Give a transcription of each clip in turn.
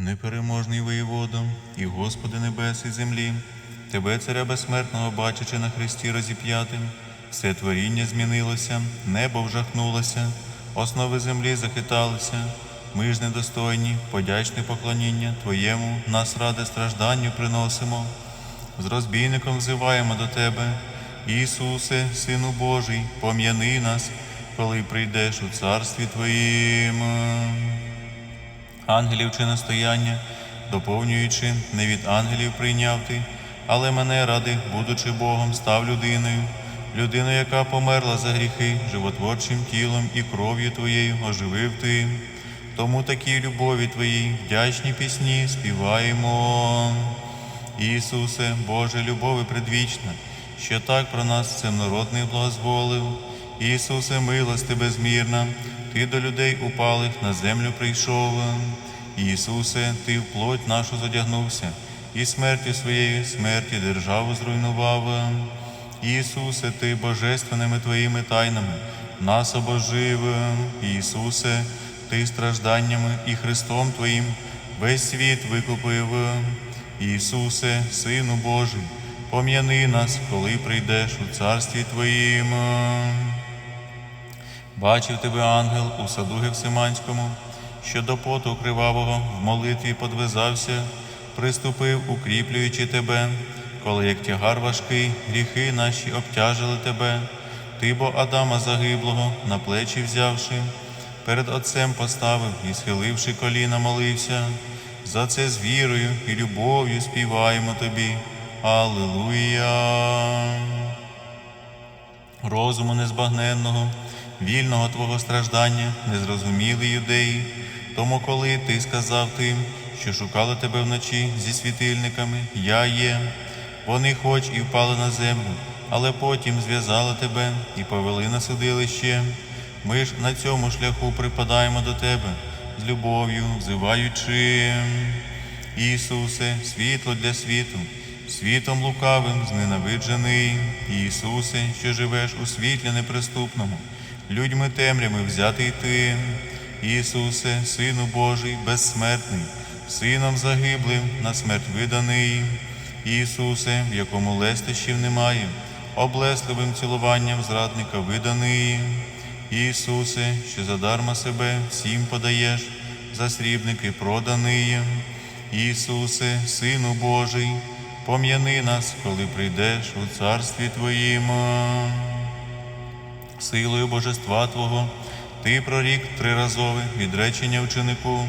непереможний воєводом, і Господи небес і землі, Тебе, царя безсмертного, бачачи на хресті розіп'ятим, все творіння змінилося, небо вжахнулося, основи землі захиталися. Ми ж недостойні, подячне поклоніння Твоєму, нас ради стражданню приносимо. З розбійником взиваємо до Тебе, Ісусе, Сину Божий, пом'яни нас, коли прийдеш у царстві Твоїм. Ангелів чи настояння, доповнюючи, не від ангелів прийняв ти, але мене ради, будучи Богом, став людиною, людиною, яка померла за гріхи, животворчим тілом і кров'ю Твоєю оживив ти. Тому такій любові Твоїй вдячні пісні співаємо. Ісусе, Боже, любови предвічна, що так про нас земнородний благозволив. Ісусе, милости безмірна, Ти до людей упалих на землю прийшов. Ісусе, Ти в плоть нашу задягнувся, і смертю своєю смерті державу зруйнував. Ісусе, Ти божественними Твоїми тайнами нас обожив. Ісусе, Ти стражданнями і Христом Твоїм весь світ викупив. Ісусе, Сину Божий, пом'яни нас, коли прийдеш у царстві Твоїм. Бачив тебе ангел у саду Гевсиманському, що до поту кривавого в молитві подвизався, приступив, укріплюючи тебе, коли як тягар важкий, гріхи наші обтяжили тебе, ти бо Адама загиблого на плечі взявши, перед Отцем поставив і, схиливши коліна, молився. За це з вірою і любов'ю співаємо тобі. Аллилуйя розуму незбагненного, вільного Твого страждання, незрозуміли юдеї. Тому, коли ти сказав тим, що шукали тебе вночі зі світильниками, я є. Вони хоч і впали на землю, але потім зв'язали тебе і повели на судилище. Ми ж на цьому шляху припадаємо до тебе з любов'ю, взиваючи. Ісусе, світло для світу, світом лукавим зненавиджений. Ісусе, що живеш у світлі неприступному, людьми темрями взятий ти. Ісусе, Сину Божий, безсмертний, Сином загиблим на смерть виданий. Ісусе, в якому лестищів немає, облесливим цілуванням зрадника виданий. Ісусе, що задарма себе всім подаєш, за срібники проданий. Ісусе, Сину Божий, пом'яни нас, коли прийдеш у царстві Твоїм. Силою Божества Твого Ти прорік триразове відречення ученику.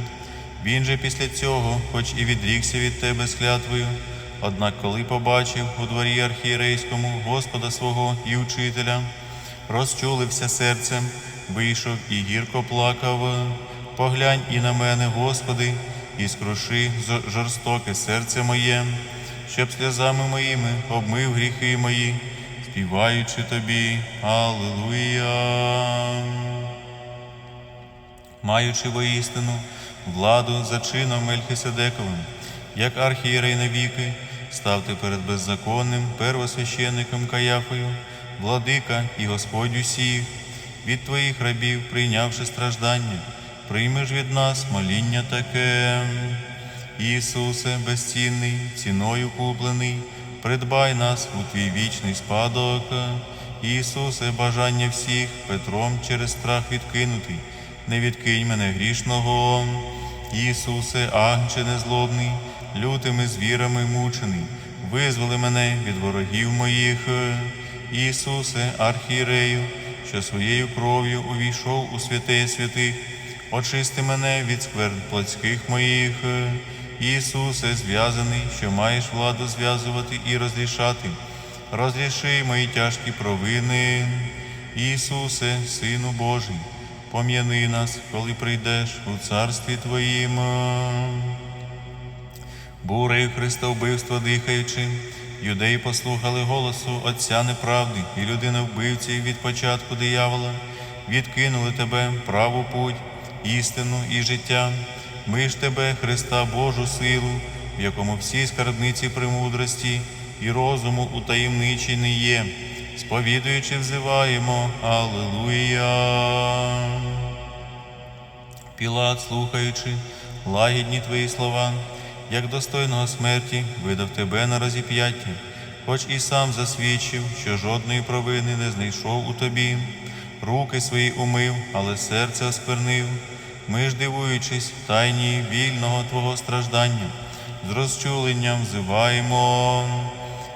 Він же після цього, хоч і відрікся від тебе з клятвою, однак коли побачив у дворі архієрейському Господа свого і учителя, розчулився серцем, вийшов і гірко плакав. Поглянь і на мене, Господи, і скруши жорстоке серце моє, щоб сльозами моїми обмив гріхи мої, співаючи тобі, Аллилуйя. Маючи воістину владу за чином Мельхиседековим, як архієрей навіки, став ти перед беззаконним первосвященником Каяфою, владика і Господь усіх, від твоїх рабів, прийнявши страждання, приймеш від нас моління таке. Ісусе, безцінний, ціною куплений, придбай нас у твій вічний спадок. Ісусе, бажання всіх Петром через страх відкинутий, не відкинь мене грішного. Ісусе, агнче незлобний, лютими звірами мучений, визволи мене від ворогів моїх. Ісусе, архієрею, що своєю кров'ю увійшов у святе святих, очисти мене від скверн плотських моїх. Ісусе, зв'язаний, що маєш владу зв'язувати і розрішати. Розріши мої тяжкі провини. Ісусе, Сину Божий, пом'яни нас, коли прийдеш у царстві Твоїм. Бурею Христовбивства дихаючи, юдеї послухали голосу Отця неправди і людини-вбивці від початку диявола, відкинули тебе праву путь, істину і життя. Ми ж тебе, Христа Божу силу, в якому всі скарбниці премудрості і розуму утаємничені є, сповідуючи, взиваємо Аллилуйя. Пілат, слухаючи, лагідні твої слова, як достойного смерті видав тебе на розіп'яття, хоч і сам засвідчив, що жодної провини не знайшов у тобі, руки свої умив, але серце осквернив. Ми ж, дивуючись тайні вільного Твого страждання, з розчуленням взиваємо.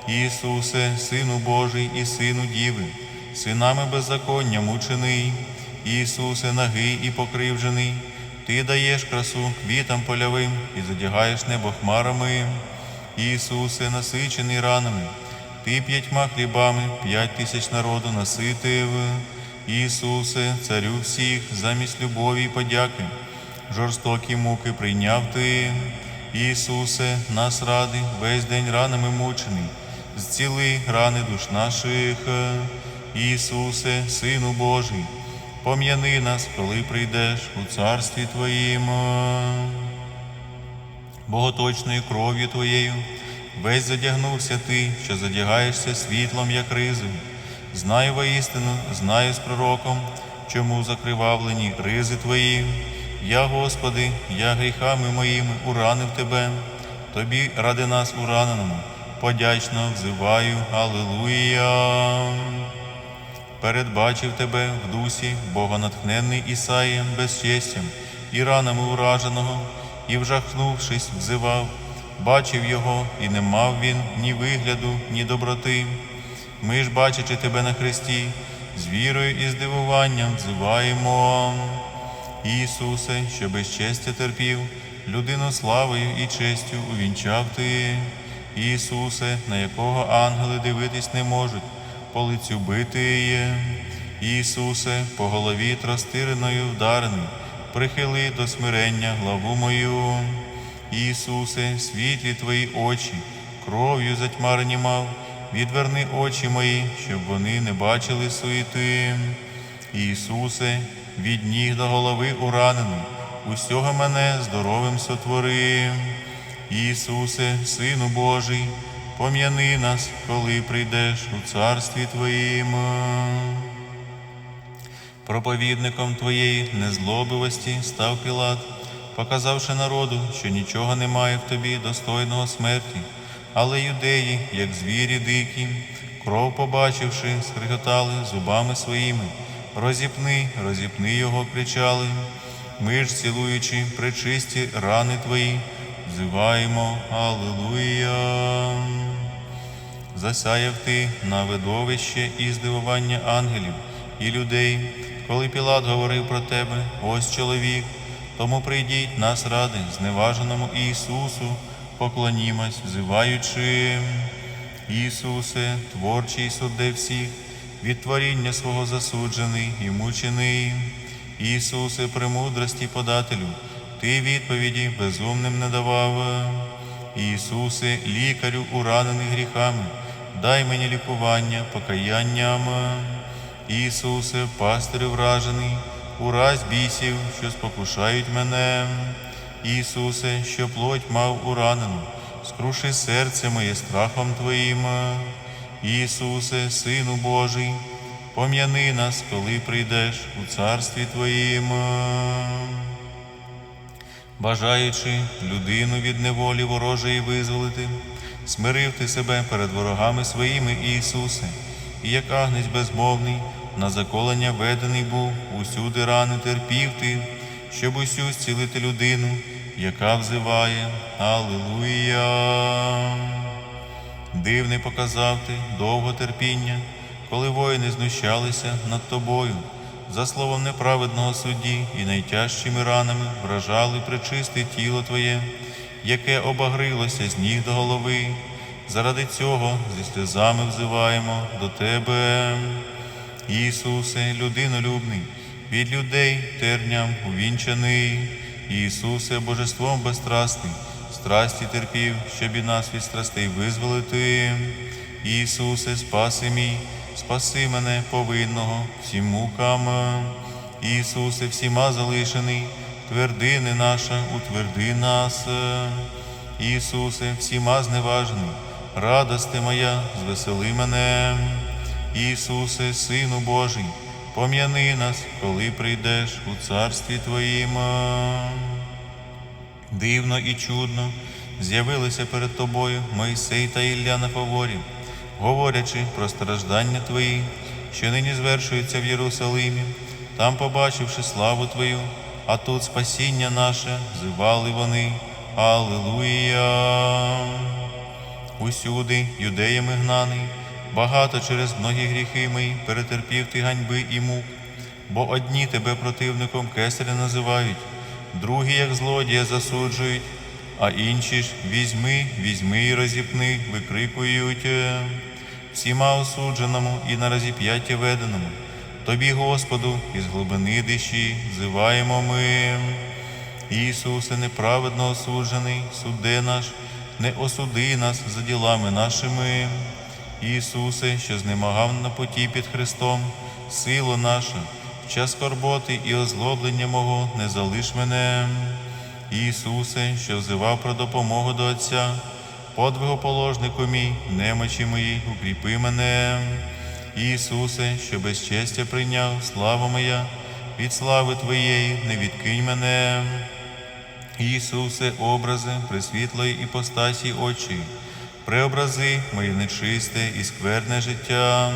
Ісусе, Сину Божий і Сину Діви, синами беззаконня мучений, Ісусе, нагий і покривджений, Ти даєш красу квітам польовим і задягаєш небо хмарами. Ісусе, насичений ранами, Ти п'ятьма хлібами п'ять тисяч народу наситив. Ісусе, царю всіх, замість любові і подяки, жорстокі муки прийняв Ти. Ісусе, нас ради, весь день ранами мучений, зціли рани душ наших. Ісусе, Сину Божий, пом'яни нас, коли прийдеш у царстві Твоїм. Боготочною кров'ю Твоєю, весь задягнувся Ти, що задягаєшся світлом, як ризи. Знаю воістину, знаю з пророком, чому закривавлені ризи Твої. Я, Господи, я гріхами моїми уранив Тебе, Тобі ради нас ураненому, подячно взиваю, Аллилуйя. Передбачив Тебе в дусі, богонатхненний Ісаїм безчестям і ранами ураженого, і, вжахнувшись, взивав, бачив його, і не мав він ні вигляду, ні доброти. Ми ж, бачачи тебе на хресті, з вірою і здивуванням взиваємо. Ісусе, що безчестя терпів, людину славою і честю увінчав ти. Ісусе, на якого ангели дивитись не можуть, по лицю бити є. Ісусе, по голові тростириною вдарений, прихили до смирення главу мою. Ісусе, світлі твої очі, кров'ю затьмарені мав, відверни очі мої, щоб вони не бачили суєти. Ісусе, від ніг до голови уранений, усього мене здоровим сотвори. Ісусе, Сину Божий, пом'яни нас, коли прийдеш у царстві Твоїм. Проповідником Твоєї незлобивості став Пілат, показавши народу, що нічого немає в тобі достойного смерті, але юдеї, як звірі дикі, кров побачивши, скриготали зубами своїми. Розіпни, розіпни його, кричали. Ми ж, цілуючи пречисті рани твої, взиваємо Аллилуйя. Засяяв ти на видовище і здивування ангелів і людей, коли Пілат говорив про тебе, ось чоловік, тому прийдіть нас ради, зневаженому Ісусу, поклонімось, взиваючи. Ісусе, творчий судде всіх, від творіння свого засуджений і мучений. Ісусе, премудрості подателю, Ти відповіді безумним не давав. Ісусе, лікарю, уранений гріхами, дай мені лікування покаянням. Ісусе, пастирю вражений, ураз бісів, що спокушають мене. Ісусе, що плоть мав уранену, скруши серце моє страхом Твоїм. Ісусе, Сину Божий, пом'яни нас, коли прийдеш у царстві Твоїм. Бажаючи людину від неволі ворожої визволити, смирив ти себе перед ворогами своїми, Ісусе, і як агнець безмовний, на заколення ведений був, усюди рани терпів ти, щоб усю зцілити людину, яка взиває Аллилуйя. Дивний показав ти довго терпіння, коли воїни знущалися над тобою, за словом неправедного судді і найтяжчими ранами вражали причисте тіло Твоє, яке обагрилося з ніг до голови. Заради цього зі сльозами взиваємо до Тебе, Ісусе, людинолюбний, від людей терням увінчаний, Ісусе, божеством безстрастний, страсті терпів, щоб і нас від страстей визволити. Ісусе, спаси мій, спаси мене повинного всім мукам. Ісусе, всіма залишений, твердини наша, утверди нас. Ісусе, всіма зневажений, радости моя, звесели мене. Ісусе, Сину Божий, пом'яни нас, коли прийдеш у царстві Твоїм. Дивно і чудно з'явилися перед тобою Мойсей та Ілля на фаворі, говорячи про страждання твої, що нині звершуються в Єрусалимі, там, побачивши славу Твою, а тут спасіння наше, зивали вони. Аллилуйя! Усюди, юдеями гнаний, багато через многі гріхи мої перетерпів ти ганьби і мук, бо одні тебе противником кесаря називають, другі, як злодія, засуджують, а інші ж візьми, візьми і розіпни, викрикують е, всіма осудженому і на розіп'яття веденому. Тобі, Господу, із глибини душі зиваємо ми. Ісусе, неправедно осуджений, суде наш, не осуди нас за ділами нашими. Ісусе, що знемагав на поті під Христом, сила наша, час скорботи і озлоблення мого не залиш мене. Ісусе, що взивав про допомогу до Отця, подвигоположнику мій, немочі моїй, укріпи мене. Ісусе, що безчестя прийняв, слава моя, від слави Твоєї не відкинь мене. Ісусе, образи присвітлої іпостасі очі, преобрази моє нечисте і скверне життя.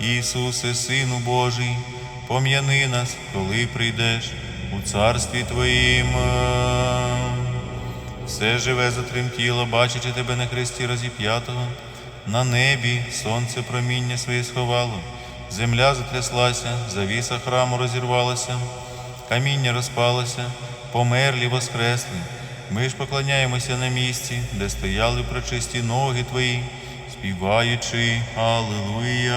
Ісусе, Сину Божий, пом'яни нас, коли прийдеш у царстві Твоїм. Все живе затремтіло, бачачи тебе на хресті розіп'ятого. На небі сонце проміння своє сховало, земля затряслася, завіса храму розірвалася, каміння розпалося, померлі воскресли. Ми ж поклоняємося на місці, де стояли прочисті ноги твої, співаючи Аллилуйя.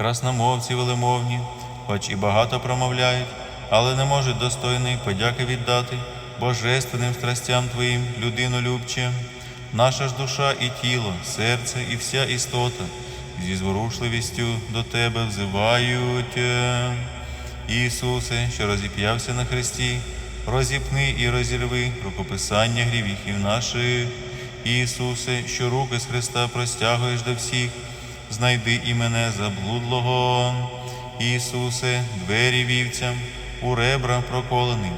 Красномовці велемовні, хоч і багато промовляють, але не можуть достойної подяки віддати божественним страстям Твоїм, людину любче. Наша ж душа і тіло, серце і вся істота зі зворушливістю до Тебе взивають. Ісусе, що розіп'явся на хресті, розіпни і розірви рукописання гріхів наших. Ісусе, що руки з Христа простягуєш до всіх, знайди і мене заблудлого. Ісусе, двері вівцям, у ребра проколеним,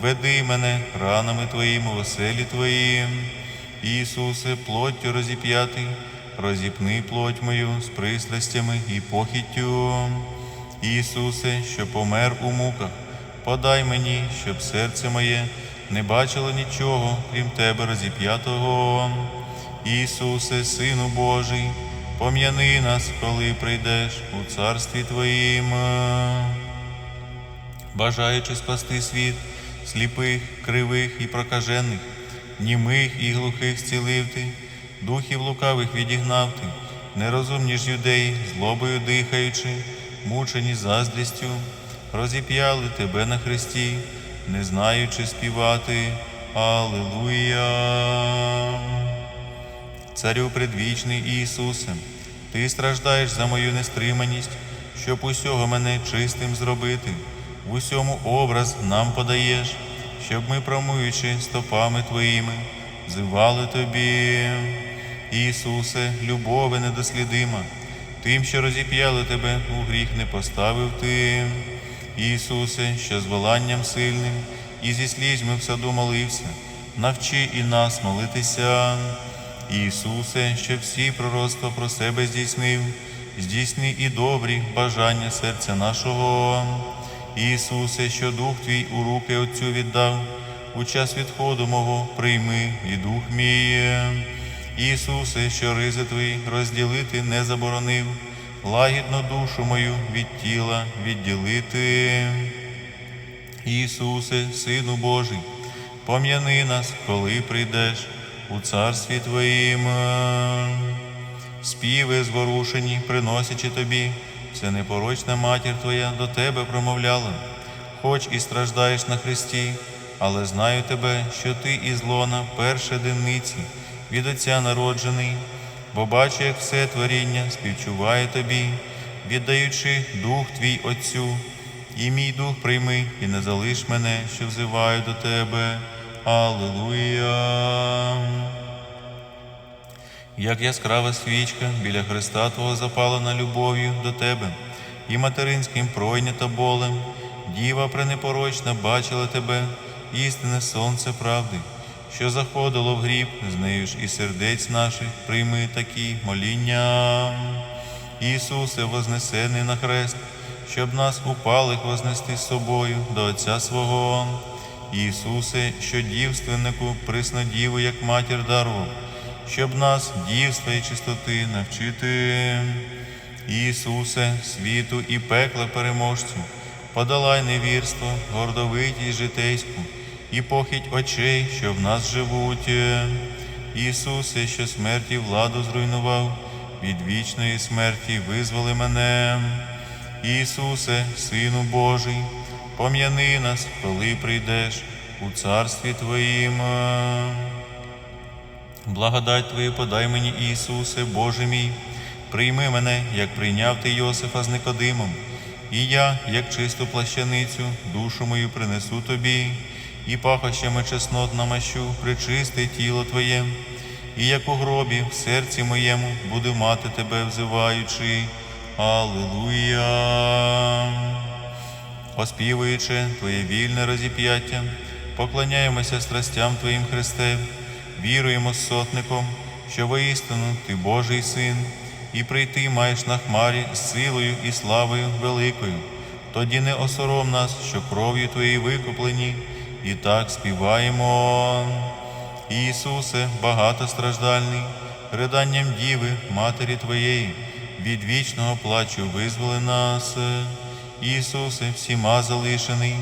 введи мене ранами Твоїми в оселі Твоїм. Ісусе, плоттю розіп'ятий, розіпни плоть мою з пристрастями і похіттю. Ісусе, що помер у муках, подай мені, щоб серце моє не бачило нічого, крім Тебе розіп'ятого. Ісусе, Сину Божий, пом'яни нас, коли прийдеш у царстві Твоїм. Бажаючи спасти світ, сліпих, кривих і прокажених, німих і глухих зцілив ти, духів лукавих відігнав ти, нерозумні ж юдеї, злобою дихаючи, мучені заздрістю, розіп'яли тебе на хресті, не знаючи співати Аллилуйя. Царю предвічний Ісусе, Ти страждаєш за мою нестриманість, щоб усього мене чистим зробити, в усьому образ нам подаєш, щоб ми, промуючи стопами Твоїми, зивали Тобі. Ісусе, любове недослідима, тим, що розіп'яли тебе, у гріх не поставив ти. Ісусе, що з воланням сильним і зі слізьми в саду молився, навчи і нас молитися. Ісусе, що всі пророцтва про себе здійснив, здійсни і добрі бажання серця нашого. Ісусе, що Дух Твій у руки Отцю віддав, у час відходу мого прийми і дух мій. Ісусе, що ризи Твої розділити не заборонив, лагідно душу мою від тіла відділити. Ісусе, Сину Божий, пом'яни нас, коли прийдеш у царстві Твоїм. Співи зворушені, приносячи тобі, вся непорочна матір Твоя до Тебе промовляла, хоч і страждаєш на Христі, але знаю тебе, що ти із лона перше дениці, від Отця народжений, бо бачу, як все творіння співчуває тобі, віддаючи дух твій Отцю, і мій дух прийми, і не залиш мене, що взиваю до тебе. Аллилуйя. Як яскрава свічка біля Христа Твого запалена любов'ю до Тебе і материнським пройнята болем, Діва пренепорочна бачила тебе, істинне сонце правди, що заходило в гріб, з нею ж і сердець наших прийми такі моління. Ісусе, вознесений на хрест, щоб нас упалих вознести з собою до Отця свого. Ісусе, що дівственнику приснодіву, як матір дарував, щоб нас дівства і чистоти навчити. Ісусе, світу і пекла переможцю, подолай невірство, гордовитість житейську, і похідь очей, що в нас живуть. Ісусе, що смерті владу зруйнував, від вічної смерті визволи мене. Ісусе, Сину Божий, пом'яни нас, коли прийдеш у царстві Твоїм. Благодать Твою подай мені, Ісусе, Боже мій, прийми мене, як прийняв ти Йосифа з Никодимом, і я, як чисту плащаницю, душу мою принесу тобі, і пахощами чеснот намащу, причисти тіло Твоє, і як у гробі в серці моєму буду мати тебе, взиваючи. Аллилуйя. Оспівуючи Твоє вільне розіп'яття, поклоняємося страстям Твоїм Христе, віруємо сотником, що воістину Ти Божий Син, і прийти маєш на хмарі з силою і славою великою. Тоді не осором нас, що кров'ю Твоєю викуплені, і так співаємо. Ісусе, багатостраждальний, риданням Діви, Матері Твоєї, від вічного плачу визволи нас. Ісусе, всіма залишений,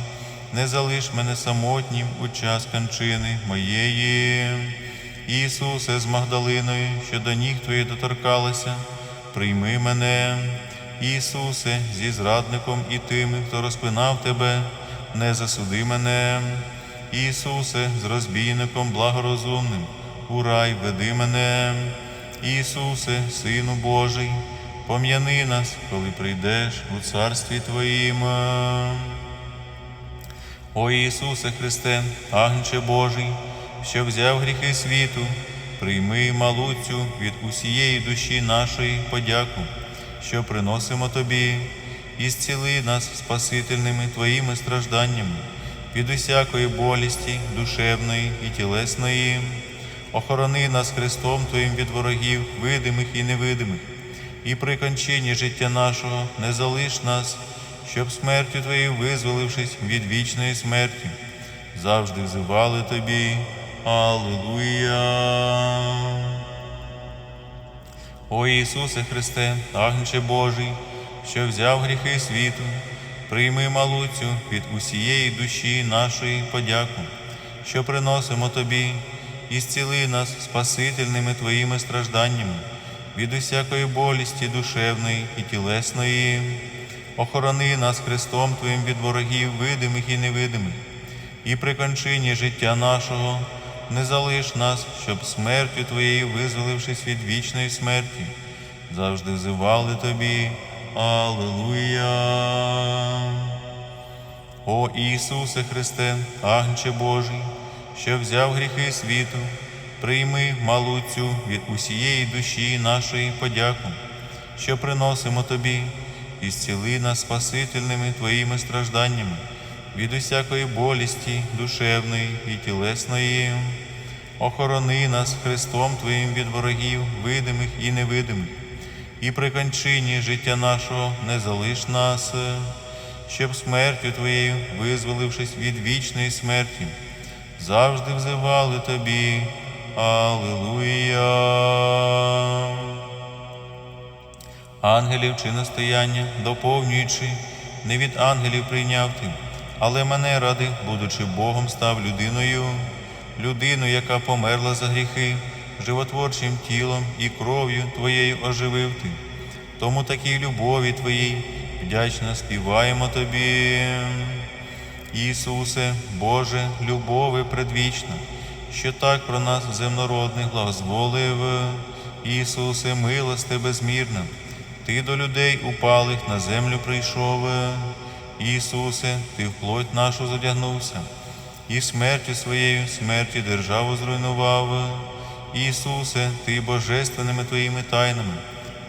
не залиш мене самотнім у час кончини моєї. Ісусе, з Магдалиною, що до ніг Твоїх доторкалася, прийми мене. Ісусе, зі зрадником і тими, хто розпинав Тебе, не засуди мене. Ісусе, з розбійником благорозумним, у рай веди мене. Ісусе, Сину Божий, пом'яни нас, коли прийдеш у царстві Твоїм. О Ісусе Христе, Агнче Божий, що взяв гріхи світу, прийми малу цю від усієї душі нашої подяку, що приносимо Тобі, і зціли нас спасительними Твоїми стражданнями, від усякої болісті, душевної і тілесної. Охорони нас Христом Твоїм від ворогів, видимих і невидимих, і при кончині життя нашого не залиш нас, щоб смертю Твоєю визволившись від вічної смерті, завжди взивали Тобі. Аллилуйя. О Ісусе Христе, Агнче Божий, що взяв гріхи світу, прийми малу цю від усієї душі нашої подяку, що приносимо Тобі, і зціли нас спасительними Твоїми стражданнями, від усякої болісті душевної і тілесної. Охорони нас Христом Твоїм від ворогів, видимих і невидимих, і при кончині життя нашого не залиш нас, щоб смертю Твоєю, визволившись від вічної смерті, завжди взивали Тобі. Аллилуйя. О Ісусе Христе, Агнче Божий, що взяв гріхи світу, прийми малу цю від усієї душі нашої подяку, що приносимо Тобі, і зціли нас спасительними Твоїми стражданнями, від усякої болісті, душевної і тілесної. Охорони нас Христом Твоїм від ворогів, видимих і невидимих, і при кончині життя нашого не залиш нас, щоб смертю Твоєю, визволившись від вічної смерті, завжди взивали Тобі. Аллилуйя. Ангелів чи настояння, доповнюючи, не від ангелів прийняв ти, але мене ради, будучи Богом, став людиною, людину, яка померла за гріхи, животворчим тілом і кров'ю Твоєю оживив ти. Тому такій любові Твоїй вдячно співаємо Тобі. Ісусе, Боже, любови предвічна, що так про нас земнородних благозволив. Ісусе, милости безмірна, Ти до людей упалих на землю прийшов. Ісусе, Ти в плоть нашу задягнувся, і смертю своєю смерті державу зруйнував. Ісусе, Ти божественними Твоїми тайнами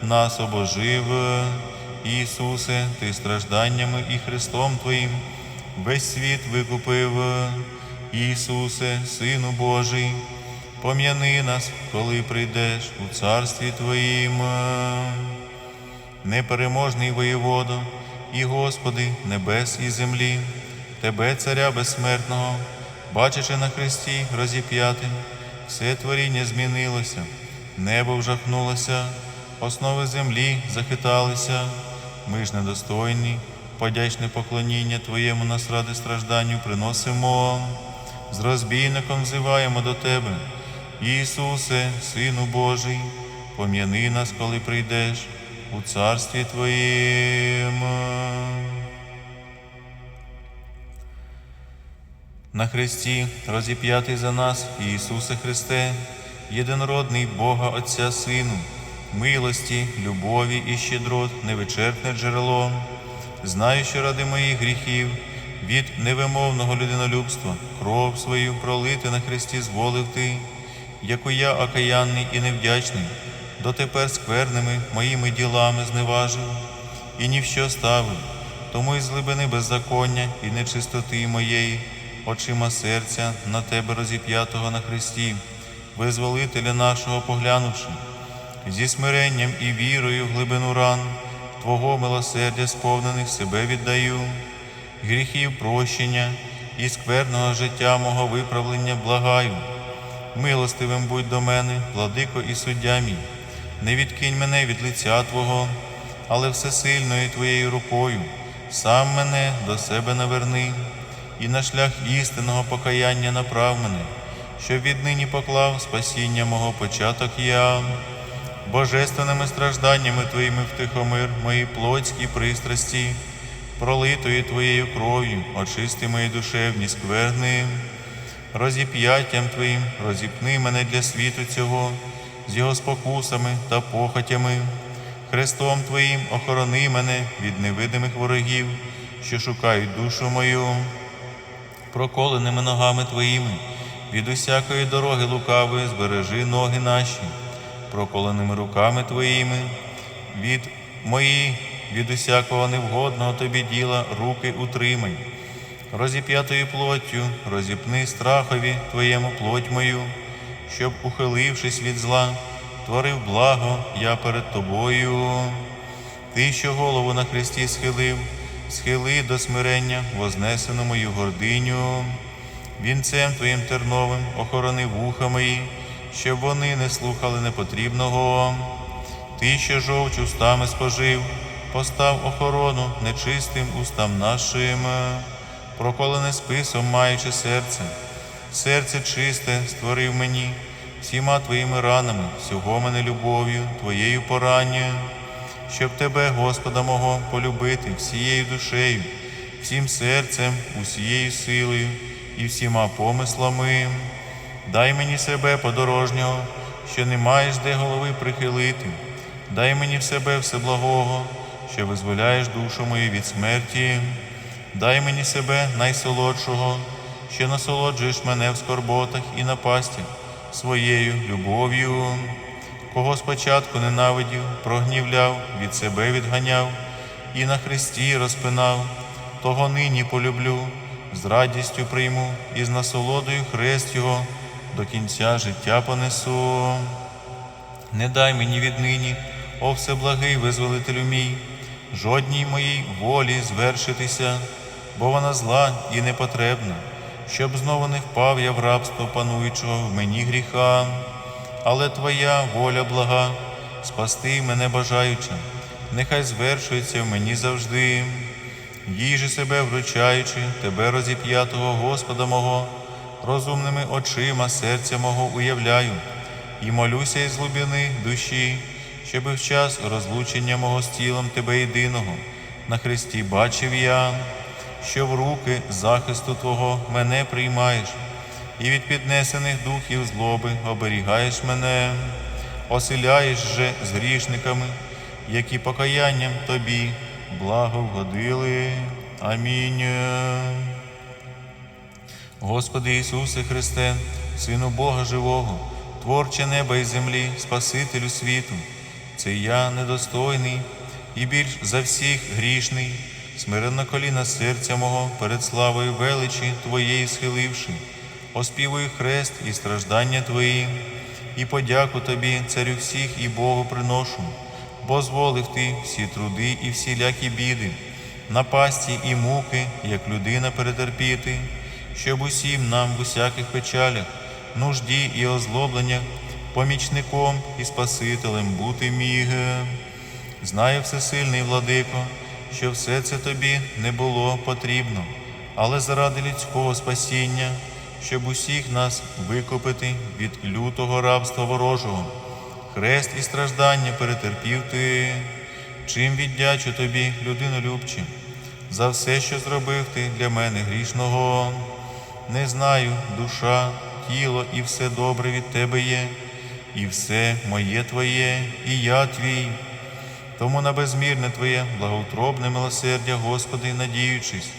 нас обожив. Ісусе, Ти стражданнями і Христом Твоїм весь світ викупив. Ісусе, Сину Божий, пом'яни нас, коли прийдеш у царстві Твоїм. Непереможний воєводо і Господи небес і землі, Тебе, Царя безсмертного, бачачи на хресті розіп'ятим, все творіння змінилося, небо вжахнулося, основи землі захиталися, ми ж недостойні, подячне поклоніння Твоєму нас ради стражданню приносимо, з розбійником взиваємо до Тебе, Ісусе, Сину Божий, пом'яни нас, коли прийдеш у царстві Твоїм. На хресті розіп'ятий за нас, Ісусе Христе, єдинородний Бога Отця Сину, милості, любові і щедрот, невичерпне джерело. Знаю, що ради моїх гріхів від невимовного людинолюбства кров свою пролити на хресті зволив ти, яку я окаянний і невдячний, дотепер скверними моїми ділами зневажив і ні в що ставив, тому із глибини беззаконня і нечистоти моєї, очима серця на тебе розіп'ятого на хресті, визволителя нашого поглянувши, зі смиренням і вірою в глибину ран, Твого милосердя сповнених себе віддаю, гріхів прощення і скверного життя мого виправлення благаю. Милостивим будь до мене, владико і суддя мій, не відкинь мене від лиця Твого, але всесильною Твоєю рукою, сам мене до себе наверни, і на шлях істинного покаяння направ мене, щоб віднині поклав спасіння мого початок я, божественними стражданнями Твоїми втихомир мої плотські пристрасті, пролитою Твоєю кров'ю, очисти мої душевні скверни розіп'яттям Твоїм розіпни мене для світу цього, з його спокусами та похотями. Христом Твоїм охорони мене від невидимих ворогів, що шукають душу мою, проколеними ногами Твоїми, від усякої дороги лукавої збережи ноги наші, проколеними руками Твоїми, від мої, від усякого невгодного тобі діла руки утримай розіп'ятою плоттю, розіпни страхові Твоєму плоть мою, щоб, ухилившись від зла, творив благо я перед Тобою. Ти, що голову на хресті схилив, схили до смирення вознесену мою гординю, вінцем Твоїм терновим охорони вуха мої, щоб вони не слухали непотрібного. Ти, що жовч устами спожив, постав охорону нечистим устам нашим проколене списом, маючи серце, серце чисте створив мені, всіма твоїми ранами, всього мене любов'ю, твоєю порання, щоб тебе, Господа мого, полюбити всією душею, всім серцем, усією силою і всіма помислами. Дай мені себе подорожнього, що не маєш де голови прихилити. Дай мені в себе всеблагого, що визволяєш душу мою від смерті. Дай мені себе найсолодшого, що насолоджуєш мене в скорботах і напастях своєю любов'ю, кого спочатку ненавидів, прогнівляв, від себе відганяв і на хресті розпинав, того нині полюблю, з радістю прийму і з насолодою хрест Його до кінця життя понесу. Не дай мені віднині, о всеблагий визволителю мій, жодній моїй волі звершитися, бо вона зла і непотребна, щоб знову не впав я в рабство пануючого в мені гріха, але Твоя воля блага, спасти мене бажаюча, нехай звершується в мені завжди. Їжі себе вручаючи, Тебе розіп'ятого Господа мого, розумними очима серця мого уявляю, і молюся із глибини душі, щоби в час розлучення мого з тілом Тебе єдиного на Христі бачив я, що в руки захисту Твого мене приймаєш, і від піднесених духів злоби оберігаєш мене, оселяєш же з грішниками, які покаянням Тобі благо вгодили. Амінь. Господи Ісусе Христе, Сину Бога Живого, Творче неба і землі, Спасителю світу, це я недостойний і більш за всіх грішний, смиренно коліна серця мого перед славою величі Твоєї схиливши, оспівую хрест і страждання Твої, і подяку Тобі, царю всіх і Богу приношу, бо зволив Ти всі труди і всілякі біди, напасті і муки, як людина перетерпіти, щоб усім нам в усяких печалях, нужді і озлобленнях, помічником і Спасителем бути міг. Знає всесильний владико, що все це тобі не було потрібно, але заради людського спасіння, щоб усіх нас викупити від лютого рабства ворожого, хрест і страждання перетерпів ти, чим віддячу тобі, людинолюбче, за все, що зробив ти для мене грішного. Не знаю, душа, тіло і все добре від тебе є, і все моє твоє, і я твій. Тому на безмірне Твоє благоутробне милосердя, Господи, надіючись,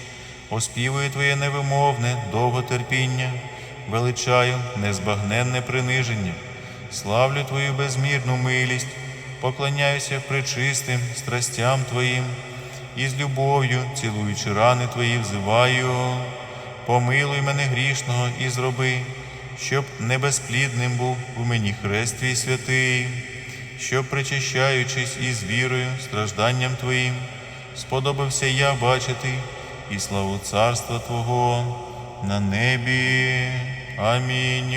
оспівую Твоє невимовне довготерпіння, величаю незбагненне приниження, славлю Твою безмірну милість, поклоняюся причистим страстям Твоїм. І з любов'ю, цілуючи рани Твої, взиваю, помилуй мене грішного і зроби, щоб небезплідним був у мені хрест Твій святий щоб, причащаючись із вірою, стражданням Твоїм, сподобався я бачити і славу Царства Твого на небі. Амінь.